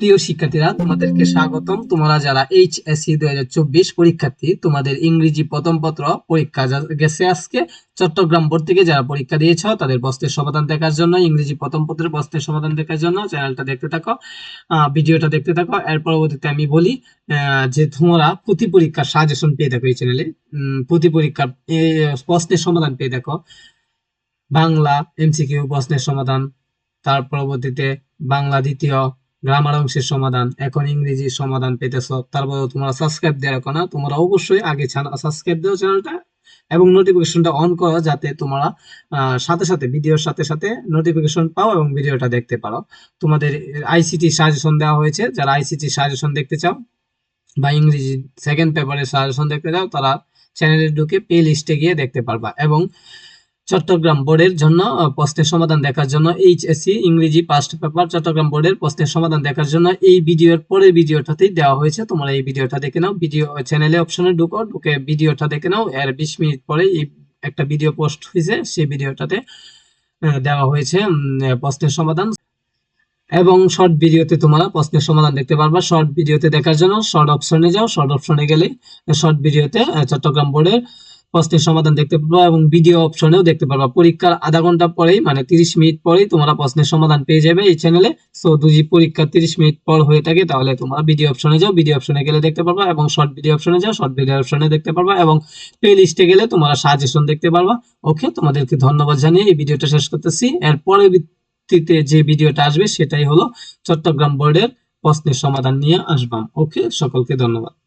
প্রিয় শিক্ষার্থীরা, তোমাদেরকে স্বাগতম। তোমরা যারা এইচ এস সি দুই হাজার চব্বিশ পরীক্ষার্থী, তোমাদের ইংরেজি প্রথম পত্র পরীক্ষা গেছে আজকে। চট্টগ্রাম বোর্ড থেকে যারা পরীক্ষা দিয়েছ, তাদের প্রশ্নের সমাধান দেখার জন্য, ইংরেজি প্রথম পত্রের প্রশ্নের সমাধান দেখার জন্য চ্যানেলটা দেখতে থাকো ভিডিওটা দেখতে থাকো। এর পরবর্তীতে আমি বলি যে তোমরা প্রতি পরীক্ষার সাজেশন পেয়ে দেখো এই চ্যানেলে প্রতি পরীক্ষার প্রশ্নের সমাধান পেয়ে দেখো বাংলা এমসিকিউ প্রশ্নের সমাধান, তার পরবর্তীতে বাংলা দ্বিতীয় গ্রামার অংশের সমাধান, এখন ইংরেজি সমাধান পেতেছ তারপর তোমরা সাবস্ক্রাইব দিয়ে রাখো না, তোমরা অবশ্যই আগে সাবস্ক্রাইব দাও চ্যানেলটা এবং নোটিফিকেশনটা অন করো যাতে তোমরা সাথে সাথে ভিডিওর সাথে সাথে নোটিফিকেশন পাও এবং ভিডিওটা দেখতে পারো। তোমাদের আইসিটি সাজেশন দেওয়া হয়েছে, যারা আইসিটি সাজেশন দেখতে চাও বা ইংরেজি সেকেন্ড পেপারের সাজেশন দেখতে চাও, তারা চ্যানেলে ঢুকে প্লে লিস্টে গিয়ে দেখতে পারবা এবং চট্টগ্রাম বোর্ডের জন্য প্রশ্নের সমাধান দেখার জন্য এইচএসসি, ইংরেজি পাস্ট পেপার চট্টগ্রাম বোর্ডের প্রশ্নের সমাধান দেখার জন্য এই ভিডিওর পরের ভিডিওটাতেই দেওয়া হয়েছে। তোমরা এই ভিডিওটা দেখে নাও। ভিডিও চ্যানেলে অপশনে ঢুকো, ঢুকে ভিডিওটা দেখে নাও। এর বিশ মিনিট পরে এই একটা ভিডিও পোস্ট হয়েছে, সেই ভিডিওটাতে দেওয়া হয়েছে প্রশ্নের সমাধান। এবং শর্ট ভিডিওতে তোমরা প্রশ্নের সমাধান দেখতে পারবা। শর্ট ভিডিওতে দেখার জন্য শর্ট অপশনে যাও। শর্ট অপশনে গেলে শর্ট ভিডিওতে চট্টগ্রাম বোর্ডের প্রশ্নের সমাধান দেখতে পারবা এবং ভিডিও অপশনেও দেখতে পারবা। পরীক্ষার আধা ঘণ্টা পরেই মানে তিরিশ মিনিট পরেই তোমরা প্রশ্নের সমাধান পেয়ে যাবে এই চ্যানেলে সো যদি পরীক্ষা তিরিশ মিনিট পর হয়ে থাকে, তাহলে তোমরা ভিডিও অপশনে যাও। ভিডিও অপশনে গেলে দেখতে পারবা এবং শর্ট ভিডিও অপশনে যাও। শর্ট ভিডিও অপশনে দেখতে পারবা এবং প্লে লিস্টে গেলে তোমরা সাজেশন দেখতে পারবা। ওকে তোমাদেরকে ধন্যবাদ জানিয়ে এই ভিডিওটা শেষ করতেছি। এর পরবর্তীতে যে ভিডিওটা আসবে, সেটাই হলো চট্টগ্রাম বোর্ডের প্রশ্নের সমাধান নিয়ে আসবাম ওকে সকলকে ধন্যবাদ।